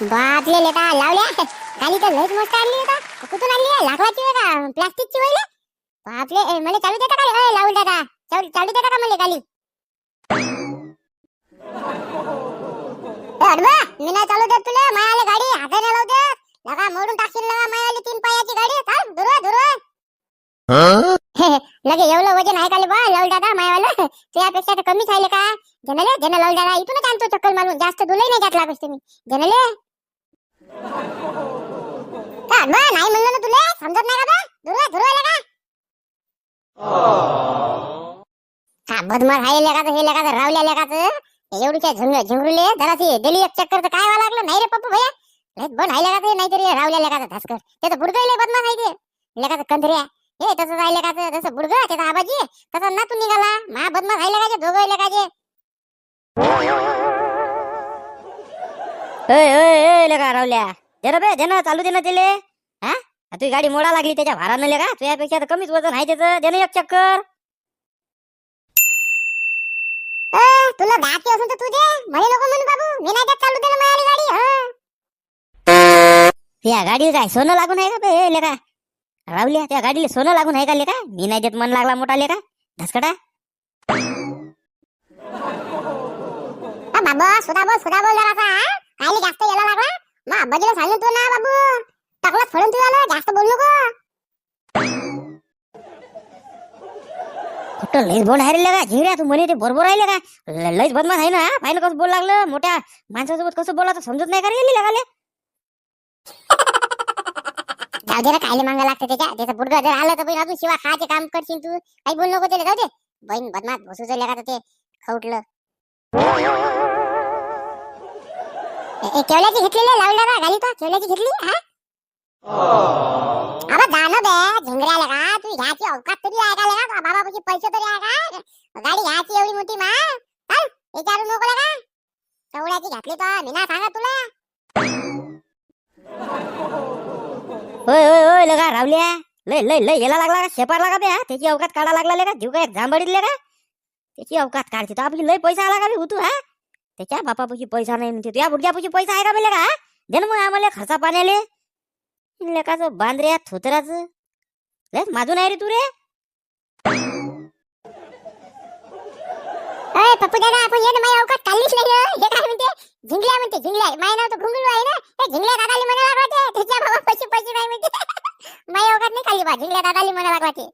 बापले लेका लावल्या. खाली तर लयच मस्त आणली होता कुठून आणली आहे? लाकडाची आहे का? प्लास्टिकची वय बापले ए, मला चालू देता का? रे? ए, लावून दादा चालू चालू देता का मला खाली? ए, मी नाही चालू देत तुला. मायाले गाडी. हाताने लावू दे लगा मोडून टाकशील लगा मायाले तीन पायाची गाडी. चाल दुरवा दुरवा लगे एवढं वजन आहे का बा? लावू दादा मायावाला. तुझ्यापेक्षा तर कमीच आहे का? जनले जन लावू दादा इथूनच आणतो चक्कर मारून. जास्त दुलही नाही घातला लागस तुम्ही. जनले का अडबा नाही म्हणलं ना तुला? समजत नाही का बा? दुरवा दुरवा लगा का? बदमार हाय लेका हे लेका रावल्या लेकाच एवढीच्या झुंग झुंगरुले जरासी दिली एक चक्कर तर काय व्हावं लागलं? नाही रे पप्पू भैया. लयच बन हाय लेका नाहीतरी रावल्या लेकाचा धासकर त्याचं बुडगं लय बदमाश हाय ते. लेकाचं कंधऱ्या. हे तसं राहिले का तसं बुडग त्याचा आबाजी. तसा नातून निघाला. महा बदमाश आहे लेकाचे दोघं लेकाचे ए ए ए लेका रावल्या दे रे बे दे ना चालू दे ना तिले. हा? तुझी गाडी मोडा लागली त्याच्या भारानं लेका तुझ्यापेक्षा तर कमीच वजन आहे त्याचं. दे ना एक चक्कर. तुला धाकी असून तर तू दे. म्हणे नको म्हणू बाबू. मी नाही देत चालू दे ना माझी गाडी हं. या गाडीला काय सोनं लागून आहे का बे लेका रावल्या त्या गाडीला सोनं लागून आहे का लेका मी नाही देत मन लागला मोठा लेका धसकडा बाबा सुधा बोल सुधा बोल जरासा हा? जास्त यायला लागला? मग आबाजीला सांगितलं तू ना बाबू. टाकला फळून तू आलं जास्त बोल नको. कुठं लईच बोल राहिले का लेका झिंगड्या तू म्हणे ते बरोबर राहिले का लईच बदमाश आहे ना पाहिलं कसं बोल लागलं? मोठ्या माणसासोबत कसं बोलायचं समजत नाही का रे लेकाले जाऊ दे कायले मांगा लागतं त्याच्या. त्याचं बुडगा जर आलं तर पण अजून शिवा खायचे काम करशील तू. काही बोल नको त्याला जाऊ दे. बहीण बदमाश बसूच लेका ते खवटलं. केवल्याची घेतलेली लावल्या का घाली का केवल्याची घेतली हा? अबे दानो बे झिंगऱ्याला का तू ह्याची अवकात तरी आहे का लेका बाबा पैसे तरी आहे का गाडी ह्याची एवढी मोठी मा. चल विचारू नको का केवल्याची घातली तर मी ना सांगा तुला. होय होय होय लगा रावल्या. लय लय लय याला लागला का शेपार लागा बे हा? त्याची अवकात काढा लागला लेका जीव काय जांभळीत का? त्याची अवकात काढते तर आपली लय पैसा आला का उतू तू हा? त्याच्या बापापाशी पैसा नाही म्हणते? तुझ्या बुडक्यापाशी पैसा आहे का बे लेका हा? दे ना मग आम्हाला खर्चा पाण्याले. लेकाचं बांद्र्या थोतराचं? लय माझून आहे रे तू रे. अरे पप्पू दादा आपण ये ना माझ्या अवकात काढलीच नाही ना हे काय म्हणते? झिंगल्या म्हणते झिंगल्या. माझ्या नाव तर घुंगरू आहे ना. ते झिंगल्या दादाली म्हणा लागते त्याच्या बाबा पैसे पैसे नाही म्हणते. माझ्या अवकात नाही खाली बा झिंगल्या दादाली म्हणा बापरे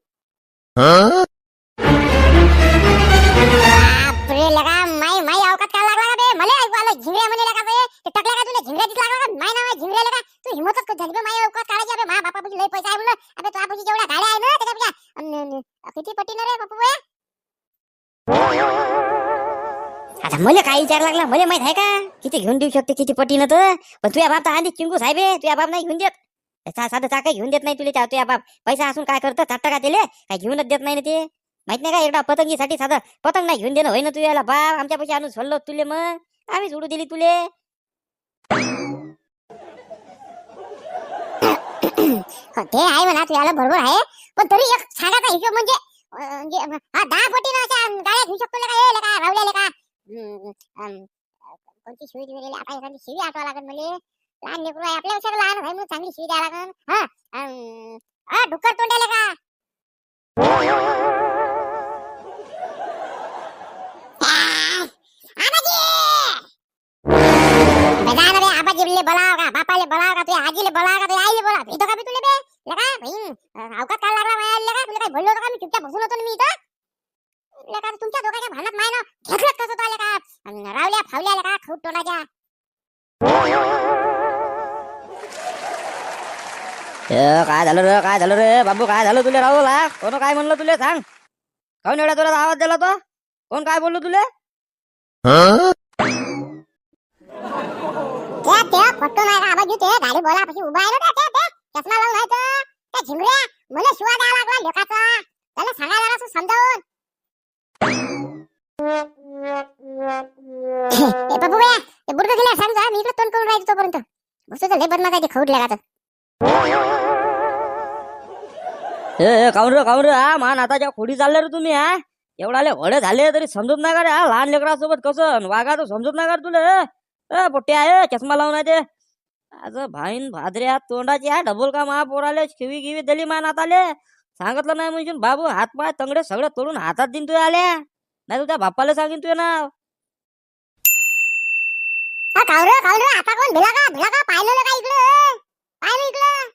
ऐकू आलं का बे ते टकल्या का तुला? झिंगल्या दिसला का माय नाव आहे झिंगल्या लगा तू हिमतच कर झाली बे? माय अवकात काढायची अबे मा बापापाशी लय पैसा आहे म्हणलं अबे तुझ्यापाशी जेवढ्या गाड्या आहे ना त्याच्यापेक्षा. अन, अन, किती पटीनं रे बापू बे? आता मला काय विचार लागला? मला माहीत आहे का? किती घेऊन देऊ शकते किती पटीनं तर? पण तुझ्या बाप तर आधी चिंगू साहेब आहे तुझ्या बाप नाही घेऊन देत. सा- साधं चाका घेऊन देत नाही तुला त्या- तुझ्या बाप. पैसा असून काय करतं? चाटतं का त्याले? काय घेऊनच देत नाही ना ते. माहीत नाही का? एकदा पतंगीसाठी साधं पतंग नाही घेऊन देणं होय ना तुझ्याला. बाप आमच्या पैसे आणून सोडलो तुले मग. आम्ही सोडू दिली तुले. ते आहे म्हणा तुला बरोबर आहे. पण तरी एक सांगायचा हिशोब म्हणजे म्हणजे हा दहा पटीनं अशा गाड्या घेऊ शकतो का हे का रावल्याले का? कोणती शिवी दिली आता एखादी शिवी आठवा लागेल म्हणजे लहान लेकरू आहे आपल्या पेक्षा लहान आहे म्हणून चांगली शिवी द्यावं लागेल. हा हा डुक्कर तोंडाले का? आ, आबाजी! बजा ना बे, आबाजीले बोलाव का बापाले बोलाव का तुझ्या आजीले बोलाव का तुझ्या आईले बोलाव. भेटतो का बे तुले बे? लगा बहीण अवकात काय लागला माया लगा तुला काही बोललो होतं का मी? चुपचाप बसून होतो ना मी इथं. लगा तुमच्या दोघांच्या भांडणात माय ना घेतलं कसं तो लगा अन रावल्या फावल्या लगा खूप ए, काय झालं रे? काय झालं रे? बाबू काय झालं तुले राहुल हा? कोण काय म्हणलं तुले? सांग. कोण एवढा तुला आवाज दिला तो? कोण काय बोललो तुले? त्या त्या नाही गाडी बोला उभा आहे ना त्या त्या चष्मा लावून आहे त्या झिंगड्या मला शिवा द्यावा लागला त्याला सांगायला लागला समजावून. ए बाबू बया ते सांग मी इकडे तोंड करून राहायचो तोपर्यंत. लय बदमाश आहे ते खवट लागाचं ए काऊन रे काऊन रे हा मान आताच्या खोडी चालले रे तुम्ही हा. एवढाले घोडे झाले तरी समजत नाही का रे हा? लहान लेकरासोबत कसं? वागा तर समजत नाही का रे तुला ए पोट्टे आहे चष्मा लावून आहे आज भाईन भादऱ्या तोंडाची हा डबल का महापोराले शिवी गिवी दली मान आले. सांगितलं नाही म्हणजे बाबू हात पाय तंगडे सगळे तोडून हातात दिन तू आल्या. नाही तुझ्या बाप्पाला सांगेन तुझे नाव. हा कावरं आता कोण? भिला का? भिला का? पाहिलं का इकडं? पाहिलं इकडं.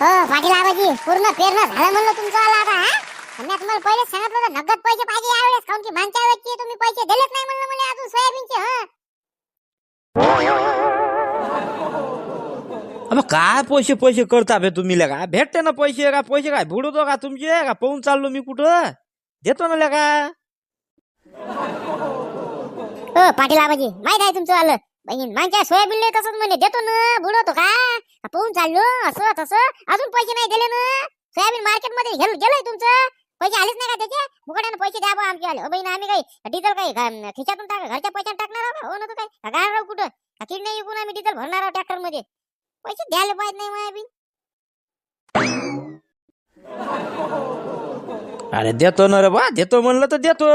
हो पाटील आबाजी पूर्ण पेरणं झालं म्हणलं तुमचं आला. मी तुम्हाला पहिले सांगितलं होतं नगद पैसे पाहिजे यावेळेस काऊन की मागच्या वेळेसचे तुम्ही पैसे दिलेच नाही म्हणलं मला अजून सोयाबीनचे हा? मग काय पैसे पैसे करता बे तुम्ही का भेटते ना पैसे का? पैसे काय बुडवतो का तुमचे? का पाहून चाललो मी कुठं? देतो ना का हो पाटील आबाजी माहीत आहे तुमचं आलं. बहीण मागच्या सोयाबीन तसंच म्हणे देतो ना बुडवतो का? का पाहून चाललो? असं तसं. अजून पैसे नाही दिले ना? सोयाबीन मार्केटमध्ये गेल- गेलंय तुमचं? पैसे आलेच नाही का त्याचे? मुकड्यानं पैसे द्या बा आमचे आले. हो बहीण आम्ही काही डिझेल काही खिशातून टाक घरच्या पैशात टाकणार आहोत का? हो ना काय का गाणार आहोत कुठं? का किडनी विकून आम्ही डिझेल भरणार आहोत ट्रॅक्टरमध्ये पैसे द्यायला पाहिजे नाही मायाबीन अरे देतो ना रे बा देतो म्हणलं तर देतो.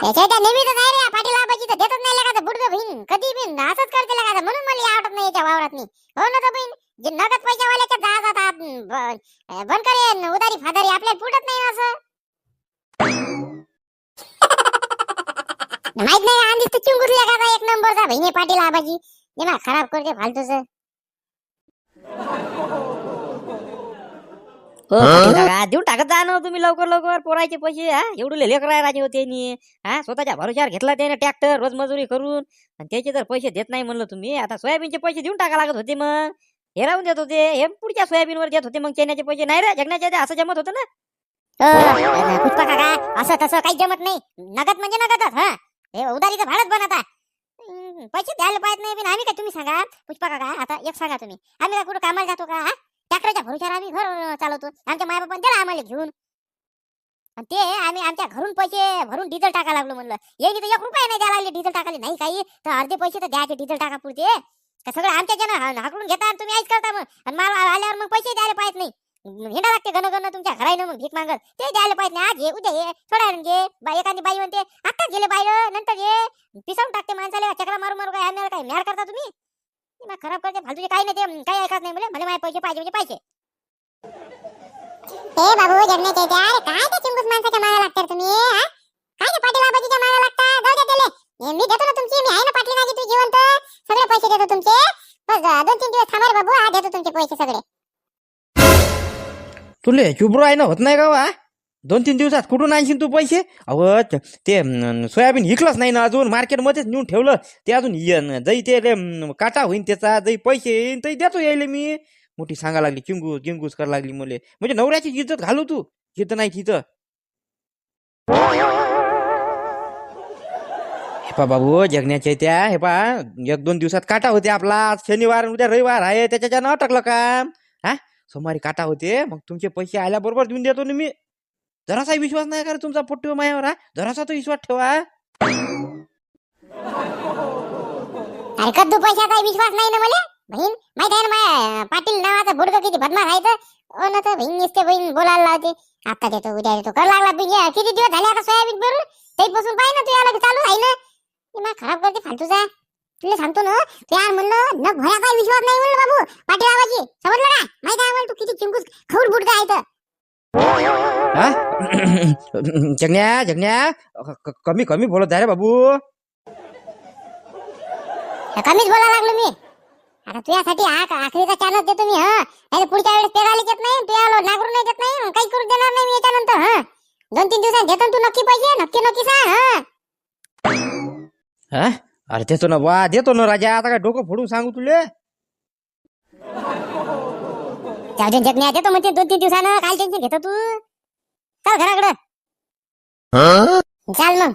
त्याच्या त्या नेहमीच आहे रे पाटील तर देतच नाही लागा बुडगं बहीण. कधी बिन असंच करते लागा म्हणून मला आवडत नाही याच्या वावरात मी हो ना तर बहीण. जे नगद पैशावाल्याच्या जा जातात ब- बंद करेन उदारी फादारी आपल्याला पुटत नाही असं. माहीत नाही आधी तर चिंगुरल्या का एक नंबरचा बहिणी पाटील आबाजी. जे ना खराब करते फालतूच. हो पाटील काका देऊन टाकत जा ना तुम्ही लवकर लवकर. पोरायचे पैसे हा? एवढे लेकर राजे होते नी हा? स्वतःच्या भरोश्यावर घेतला त्याने ट्रॅक्टर रोज मजुरी करून. आणि त्याचे जर पैसे देत नाही म्हणलं तुम्ही. आता सोयाबीनचे पैसे देऊन टाका लागत होते मग. हे राहून देत होते. हे पुढच्या सोयाबीनवर देत होते. मग चेन्याचे पैसे नाही रे. जगण्याचे असं जमत होतं ना? पुष्पा काका असं तसं काही जमत नाही. नगद म्हणजे नगदच हा. हे उधारीचं भाडच बनत आहे पैसे द्यायला पाहिजे नाही आम्ही काय तुम्ही सांगा? पुष्पा काका आता एक सांगा तुम्ही. आम्ही काय कुठं कामाला जातो का ट्रॅक्टरच्या भरोश्यावर आम्ही घर चालवतो. आमच्या मायबापान दिला आम्हाला घेऊन. आणि ते आम्ही आमच्या घरून पैसे भरून डिझेल टाका लागलो म्हणलं. येईल तर एक रुपया नाही द्यायला लागले. डिझेल टाकाले नाही काही. तर अर्धे पैसे तर द्यायचे डिझेल टाका पुरते. का सगळं आमच्या जण हाकडून घेता तुम्ही ऐक करता मग. आणि मला आल्यावर मग पैसे द्यायला पाहिजे नाही. हिंडा लागते गण गण तुमच्या घराईनं मग भीक मागत. ते द्यायला पाहिजे नाही. आज हे उद्या हे थोडा घे. बाई एखादी बाई म्हणते आत्ताच गेले बाई नंतर घे. पिसावून टाकते माणसाला चक्रा मारू मारू काय आम्हाला काय म्याड करता तुम्ही? खराब करते फालतूचे काही नाही ते काही ऐकत नाही मला. मला माझे पैसे पाहिजे म्हणजे पाहिजे ए बाबू जगण्याचे ते अरे काय ते चिंगूस माणसाच्या माया लागतात तुम्ही काय ते पाटील बाबाजीच्या माया लागतात जाऊ द्या मी देतो ना तुमचे मी आहे ना पाटली राजी तू जिवंत. सगळे पैसे देतो तुमचे. बस दोन तीन दिवस थांबा बाबू. हा देतो तुमचे पैसे सगळे. तुले चुबरो आहे ना होत नाही का वा? दोन तीन दिवसात कुठून आणशील तू पैसे? अहो त- ते अं, सोयाबीन विकलंच नाही ना अजून. मार्केटमध्येच नेऊन ठेवलं. ते अजून ये- जई ते रे, अं, काटा होईन त्याचा जई पैसे येईन तरी देतो यायले मी. मोठी सांगा लागली चिंगूस गिंगूस करा लागली मले. म्हणजे नवऱ्याची इज्जत घालू तू. जिथं नाही तिथं. पा बाबू जगण्याच्या त्या हे पा. एक दोन दिवसात काटा होते आपला. आज शनिवार उद्या रविवार आहे. त्याच्याच्यानं अटकलं काम. हा? सोमवारी काटा होते. मग तुमचे पैसे आल्याबरोबर देऊन देतो ना मी. जरासा विश्वास नाही का रे तुमचा पोट्टी मायावर हा? जरासा तो विश्वास ठेवा. अरे कद्दू पैशाचा विश्वास नाही ना मला? बहीण माहीत आहे ना माया पाटील नावाचा बुडकं किती बदमाश आहे तर? ओ ना तर बहीण नसते बहीण बोलायला लावते. आता देतो उद्या देतो. कर लागला बी किती दिवस झाले आता सोयाबीन भरून तेपासून पाय ना तू याला की चालू आहे ना? खराब करते फालतूचा तुला सांगतो ना ते यार म्हणलं न भया काय विश्वास नाही म्हणलं बाबू. पाटील आवाजी समजलं का? माहीत आहे तू किती चिंकूस खऊड बुडका आहे तर. हा? जगण्या जगण्या क- क- कमी कमी बोलत आहे रे बाबू. कमीच बोलायला लागलो मी. आता तुझ्यासाठी हा का आखरीचा चान्स देतो मी हा. नाही पुढच्या वेळेस पेरायला येत नाही तुझ्या नागरून नाही देत नाही काही करू देणार नाही मी याच्यानंतर हा. दोन तीन दिवसात देतो ना तू नक्की पैसे नक्की नक्की सांग हा. हा? अरे देतो ना वा देतो ना राजा आता काय डोकं फोडून सांगू तुले? दे जगण्या देतो म्हणते दोन तीन दिवसानं काय टेन्शन घेतो तू. चल घराकडं. चाल मग.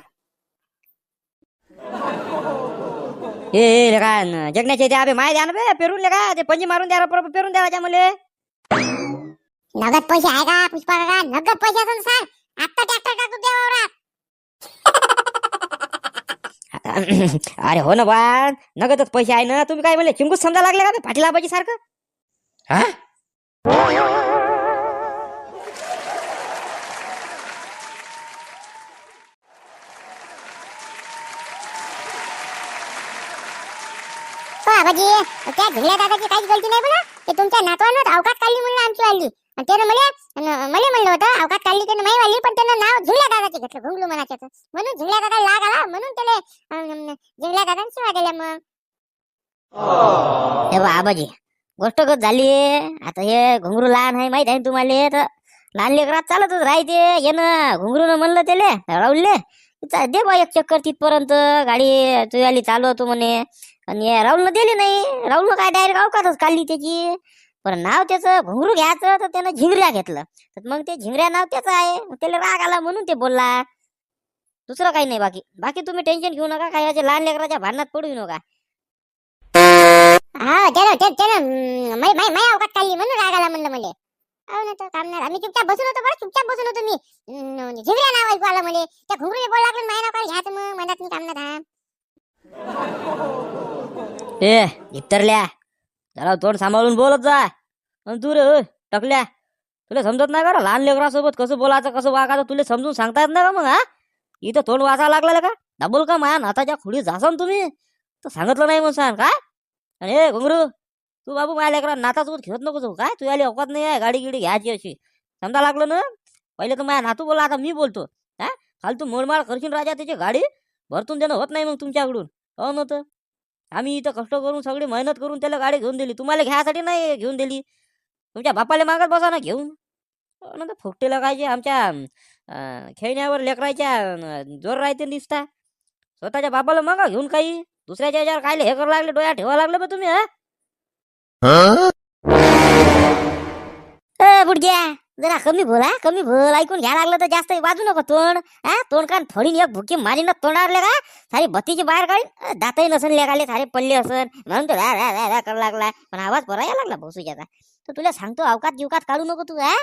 ए लेका न- जगण्याचे ते अबे माय द्या ना बे पेरून लेका ते पंजी मारून द्या बरोबर पेरून द्या मले. नगद पैसे आहे का पुष्पा का नगद पैसे असून सांग. आत्ता ट्रॅक्टर टाकू द्या वावरात. अरे हो ना बा नगदच पैसे आहे ना तुम्ही काय म्हणले चिंगूस समजा लागले का पाठीला पाहिजे सारखं? त्या ढिंगल्या दादाची काहीच गलती नाही बघा ते तुमच्या नातवानं अवकाश काढली म्हणून आमची वाढली आणि त्यानं म्हणजे मला म्हणलं होतं अवकात काढली त्यानं नाही वाढली पण त्यानं नाव झिंगल्या दादाचे घेतलं घुंगलू मनाच्या म्हणून झिंगल्या दादा लाग आला म्हणून त्याला अन, झिंगल्या दादाने शिवा दिल्या मग. हे बा आबाजी गोष्ट गत झाली. आता हे घुंगरू लहान आहे माहीत आहे तुम्हाला? तर लहान लेकरात चालतच राहते येणं घुंगरून म्हणलं त्याले राहुलले दे बा एक चक्कर तिथपर्यंत गाडी तुझ्याली चालवतो म्हणे. आणि हे राहुलनं दिली नाही. राहुलनं काय डायरेक्ट अवकातच काढली त्याची. पण नाव त्याचं घुंगरू घ्यायचं तर त्यानं झिंगऱ्या घेतलं. तर मग ते झिंगऱ्या नाव त्याचं आहे. मग त्याला राग आला म्हणून ते बोलला. दुसरं काही नाही बाकी. बाकी तुम्ही टेन्शन घेऊ नका. काही याच्या लहान लेकराच्या भांडणात पडू नका. हा त्यानं त्यानं अं, अवकात काढली म्हणून राग आला म्हणलं मला. हो ना तर काम नाही. आम्ही चुपचाप बसून होतो बरं. चुपचाप बसून होतो मी. झिंगऱ्या नाव ऐकू आलं मला. त्या घुंगरूने बोल लागलं माय नाव काय घ्यायचं मग. म्हणत मी काम नाही ए इतरल्या. जरा तोंड सांभाळून बोलत जा. आणि तू रे टकल्या. तुला समजत नाही का लहान लेकरासोबत कसं बोलायचं कसं वागायचं तुला समजून सांगता येत नाही का मग हा? इथं तोंड वाचा लागलं का? दाबोल का माया नाताच्या खुडी जासान तुम्ही? तर सांगितलं नाही म्हणून सांग काय आणि ए घुंगरू तू बाबू माझ्या लेकरा नातासोबत खेळत नको जाऊ काय? तू याली औकात नाही आहे गाडी गिडी घ्यायची अशी. समजा लागलं ना पहिले तर माझ्या नातू बोला आता मी बोलतो हा? फालतू मोडमाळ करशील राजा त्याची गाडी भरतून देणं होत नाही मग तुमच्याकडून. हो ना तर? आम्ही इथं कष्ट करून सगळी मेहनत करून त्याला गाडी घेऊन दिली. तुम्हाला घ्यायसाठी नाही घेऊन दिली. तुमच्या बापाला मागत बसा ना घेऊन. हो ना तर फुकटे लगायचे आमच्या खेळण्यावर लेकराच्या अं, जोर राहते दिसता स्वतःच्या बापाला मागा घेऊन काही? दुसऱ्याच्या याच्यावर काय हे करायला लागले? डोळ्या ठेवा लागले बा तुम्ही हा? बुडग्या जरा कमी बोला कमी बोल. ऐकून घ्या लागलं तर जास्त वाजू नको तोंड. हा तोंड कान फोडीन एक भुकी मारीन तोंडावरले का सारी बत्तीची बाहेर काढीन. दातही नसन लेगाले सारे पडले असन. म्हणून तो रा रा रा रा लागला. पण आवाज बरा यायला लागला भोसूच्याचा तर तुला सांगतो अवकात जिवकात काढू नको तू हा.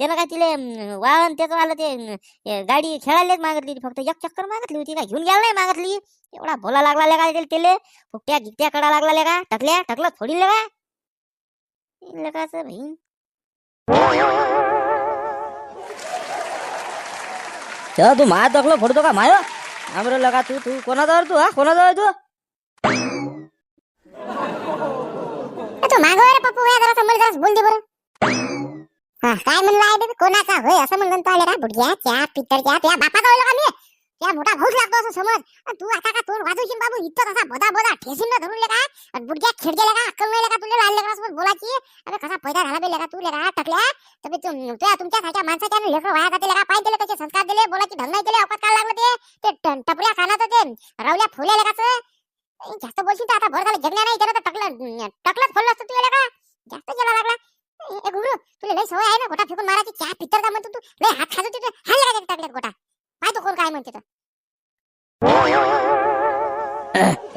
त्यानं काय तिले वाहन त्याचं आलं ते गाडी खेळायलाच मागितली. फक्त एक चक्कर मागितली होती का घेऊन घ्यायला नाही मागितली. एवढा बोला लागला का त्याले. फुकट्या गिकट्या कडा लागला का टकल्या टकलं फोडील का लगाचं भाई चला तू माया टकलं फोडतो का माय? आमरं लगा तू तू कोणाजवळ तू हा? कोणाजवळ तू? तू मागो रे पप्पू या जरा समोर जरा बोल दे बरं. हा काय म्हणलं आहे कोणाचा होय असं म्हणलं ना तू आले का बुडग्या त्या पित्तरच्या त्या बापाचा होईल का मी. त्या मोठा भाऊच लागतो असं समज. अन तू आता का तोंड वाजवशील बाबू? इतकं तसा बदा बदा ठेसीन ना धरून का अन बुडग्या खेळ गेला का अक्कल नाही का तुला लहान लेकरासोबत बोलायची. अरे कसा पैदा झाला बे लेका तू लेका टकल्या. तर तू तुझ्या तुमच्या सारख्या माणसाच्या लेकर वाया जाते लेका. पाय दिले त्याचे संस्कार दिले बोलायची ढंग नाही केले अवकात काय लागलं ते. ते ट- टपऱ्या कानाचं ते रावल्या फुल्या लेकाचं. ए, जास्त बोलशील तर आता बरं झालं जगण्या नाही त्यानं तर टकलं टकलंच फोडलं असतं तुला का जास्त गेला लागला. ए, ए गुरु तुला लय सवय आहे ना गोटा फेकून मारायची? चहा पितर का म्हणतो तू. लय हात खाजू तिथे हाल का टाकल्यात गोटा. पाय तो कोण काय म्हणते तर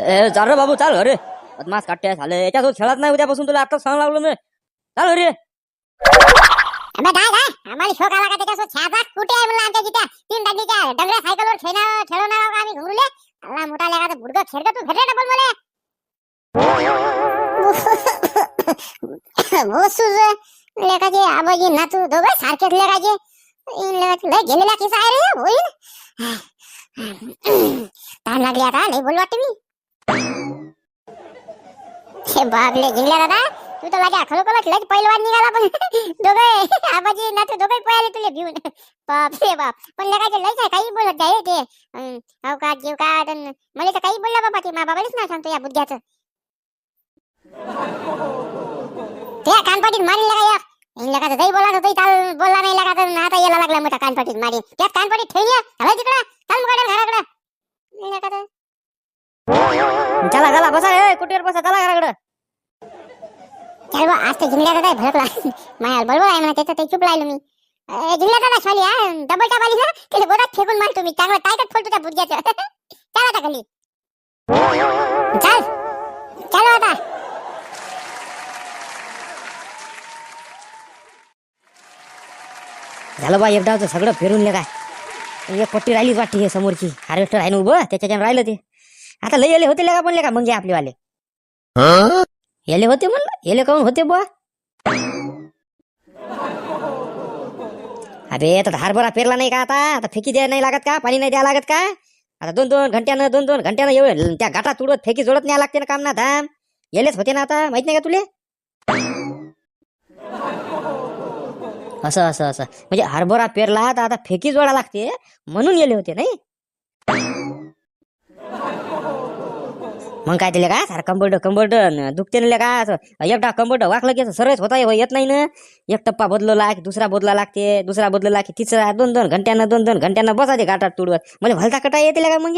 ए चाल रे बाबू चाल अरे बदमास काट्या झाले याच्यासोबत खेळत नाही उद्यापासून तुला आता सांग लागलो मी चाल अरे अबे काय काय आम्हाला शोक आला का त्याच्यासोबत छापा कुठे आहे म्हणलं आमच्या तिथे तीन डगीच्या डंगऱ्या सायकलवर खेळणार खेळवणार आहोत आम्ही घुमरुले अल्ला मोठा लेका तर बुडगं खेळतो तू घेतलं डबल मले भोसूज लेकाचे आबाजी नातू दोघं सारखेच लेकाचे गेलेला किस्सा आहे रे होईल ताण लागली आता लय बोल वाटत मी हे बापले जिंकल्या दादा तू तर माझ्या खरोखर खरोखरच की पहिलवान निघाला पण. दोघे आबाजी ना तू दोघे पळाले तुले घेऊन बाप रे बाप. पण लेकाचे लयच आहे काही बोलत जाय ते. अं, अवकात जीवकात अन मला तर काही बोलला बाबा ते मा बाबालाच ना सांगतो या बुद्ध्याचं ते कानपाटीत मारी लगा या. लगाचं काही बोला तर चाल बोलला नाही लगा तर आता यायला लागला मोठा कानपाटीत मारी त्यात कानपाटीत ठेवली हवा तिकडं. चाल मग घराकडं. चला चला बसा ए कुठेवर बसा? चला घराकडं. चल बा आज तर जिंकल्या दादा भडकला. माया बरोबर आहे म्हणा त्याचं ते चुप राहिलो मी. जिंकल्या दादा शाली हा? डबल टाप आली ना त्याला गोदात फेकून मारतो मी. चांगला टायटच फोडतो त्या बुद्ध्याचं चल आता खाली. चल. चलो आता. झालं बा एकदाचं सगळं फिरून ले काय एक पट्टी राहिलीच वाटते हे समोरची. हार्वेस्टर आहे ना उभं त्याच्याच्यानं राहिलं ते. आता लय येले होते ले का म्हणले का आपले वाले येले होते म्हणलं येले काऊन होते बुवा? अरे आता हरभरा पेरला नाही का आता? आता फेकी द्यायला नाही लागत का? पाणी नाही द्यायला लागत का? आता दोन दोन घंट्यानं दोन दोन घंट्यानं एवढं त्या गाठा तुडत फेकी जोडत नाही लागते ना काम ना धाम. येलेच होते ना आता माहीत नाही का तुले? असं असं असं. म्हणजे हरभरा पेरला तर आता फेकी जोडा लागते. म्हणून गेले होते नाही? मग काय दिले का? सारा कंबर्ड कंबर्ड दुखते ना का असं एकटा कंबर्ड वाकलं की असं सरळच होता येत नाही ना. एक टप्पा बदलला की दुसरा बदला लागते. दुसरा बदलला की तिसरा दोन दोन घंट्यानं दोन दोन घंट्यानं बसा ते गाठात तुडवत. म्हणजे भलता कटा येते का मग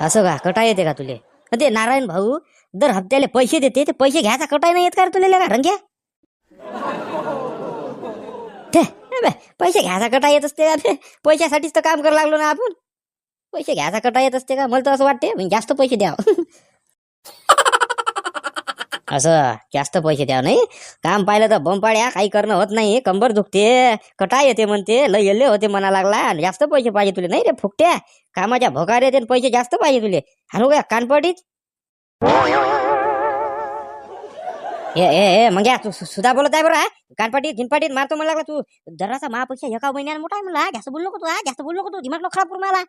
असं का? कटा येते का तुले? ते नारायण भाऊ दर हप्त्याले पैसे देते ते पैसे घ्यायचा कटाय नाही येत का रे तुले का रंग्या ते ए पैसे घ्यायचा कटाय येत असते का? ते पैशासाठीच तर काम करायला लागलो ना आपण. पैसे घ्यायचा कटाय येत असते का? मला तर असं वाटते जास्त पैसे द्या असं जास्त पैसे द्या नाही. काम पाहिलं तर बंपाड्या काही करणं होत नाही. कंबर दुखते. कटा येते म्हणते. लय येल्ले होते म्हणा लागला. आणि जास्त पैसे पाहिजे तुले नाही रे फुकट्या. कामाच्या भोकार येते आणि पैसे जास्त पाहिजे तुले. हॅलो का कानपटीत? ए ए ए मग या तू सुद्धा बोलत आहे बरं हा? कानपाटीत गिनपाटीत मारतो मला लागला तू. जरासा महापेक्षा एका महिन्यानं मोठा आहे म्हणला. जास्त बोललो का तू जास्त बोललो का तू. दिमाग खराब करू मला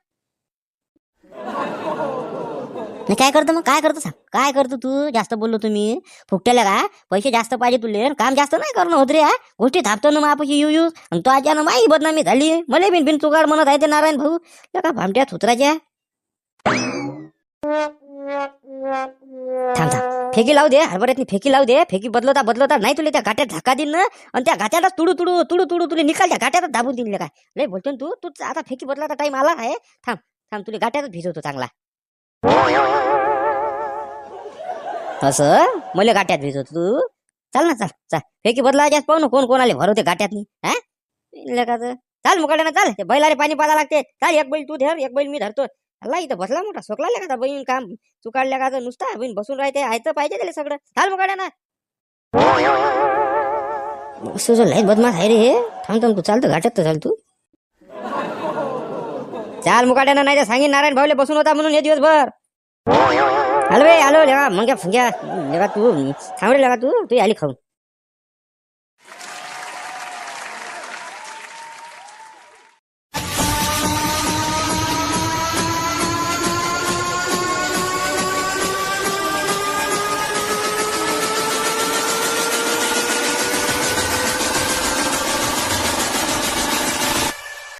नाही काय करतो मग? काय करतो सांग. काय करतो तू? जास्त बोललो तुम्ही. फुकट्याला का? पैसे जास्त पाहिजे तुले. अन काम जास्त नाही करणं होत रे हा? गोष्टी थापतो ना महापाशी येऊ येऊ आणि तो आज्यानं माही बदनामी झाली. मले बिन बिन चुकाड म्हणत आहे ते नारायण भाऊ. का भामट्या थुत्राच्या. थांब थांब. फेकी लावू दे हरभऱ्यातनी फेकी लावू दे. फेकी बदलवता बदलवता नाही तुला त्या घाट्यात धक्का देईन ना. आणि त्या घाट्यातच तुडू तुडू तुडू तुडू तुला निकाल त्या गाट्यातच दाबून दिले काय. लय बोलतो ना तू? तू आता फेकी बदलाचा टाइम आला आहे. थांब. थांब तुला गाठ्यातच भिजवतो चांगला. असं? मला गाठ्यात भिजवतो तू? चाल ना चाल चाल. फेकी बदलायच्या पाहू ना कोण कोणाला भरवते गाठ्यातनी हा? चाल मुकाडे ना चाल ते बैलाले पाणी पाजा लागते. चाल एक बैल तू धर एक बैल मी धरतो. अल्ला इथं बसला मोठा सोकला का बहीण काम चुकाडल्या का नुसता? बहीण बसून राहते आहे पाहिजे त्याला सगळं. चाल मुकाड्या ना सुजो लय बदमाश आहे रे हे. थांब थांब तू चालतो घाटात तर चाल तू. चाल मुकाट्यानं नाही तर सांगेन नारायण भाऊले बसून होता म्हणून हे दिवसभर. हलवे आलो लेवा मग फुंग्या तू थांबरे लेवा तू तू आली खाऊन.